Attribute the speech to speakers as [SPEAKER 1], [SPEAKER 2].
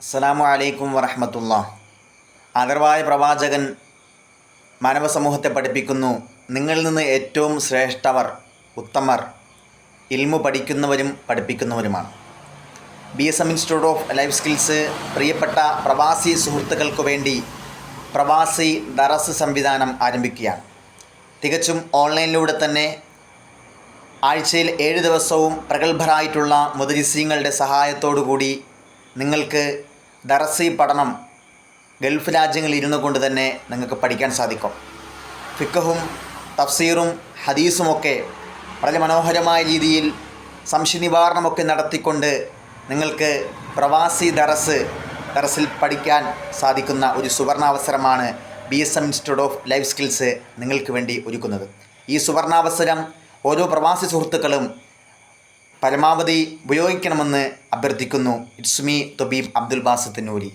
[SPEAKER 1] അസ്സലാമു അലൈക്കും വറഹമത്തുള്ള അഗർവായ പ്രവാചകൻ മാനവ സമൂഹത്തെ പഠിപ്പിക്കുന്നു. നിങ്ങളിൽ നിന്ന് ഏറ്റവും ശ്രേഷ്ഠവർ ഉത്തമർ ഇൽമു പഠിക്കുന്നവരും പഠിപ്പിക്കുന്നവരുമാണ്. B S M institute of life skills പ്രിയപ്പെട്ട പ്രവാസി സുഹൃത്തുക്കൾക്ക് വേണ്ടി പ്രവാസി ദറസ് സംവിധാനം ആരംഭിക്കുകയാണ്. തികച്ചും ഓൺലൈനിലൂടെ തന്നെ ആഴ്ചയിൽ ഏഴ് ദിവസവും പ്രഗത്ഭരായിട്ടുള്ള മുദരിസീങ്ങളുടെ സഹായത്തോടു കൂടി നിങ്ങൾക്ക് ദറസി പഠനം ഗൾഫ് രാജ്യങ്ങളിൽ ഇരുന്നു കൊണ്ട് തന്നെ നിങ്ങൾക്ക് പഠിക്കാൻ സാധിക്കും. ഫിക്കഹും തഫ്സീറും ഹദീസുമൊക്കെ വളരെ മനോഹരമായ രീതിയിൽ സംശയ നിവാരണമൊക്കെ നടത്തിക്കൊണ്ട് നിങ്ങൾക്ക് പ്രവാസി ദറസ് ദറസിൽ പഠിക്കാൻ സാധിക്കുന്ന ഒരു സുവർണാവസരമാണ് B S M institute of life skills നിങ്ങൾക്ക് വേണ്ടി ഒരുക്കുന്നത്. ഈ സുവർണാവസരം ഓരോ പ്രവാസി സുഹൃത്തുക്കളും പരമാവധി ഉപയോഗിക്കണമെന്ന് അഭ്യർത്ഥിക്കുന്നു. ഇറ്റ്സ്മി തൊബീബ് അബ്ദുൽ ബാസിത്ത് നൂരി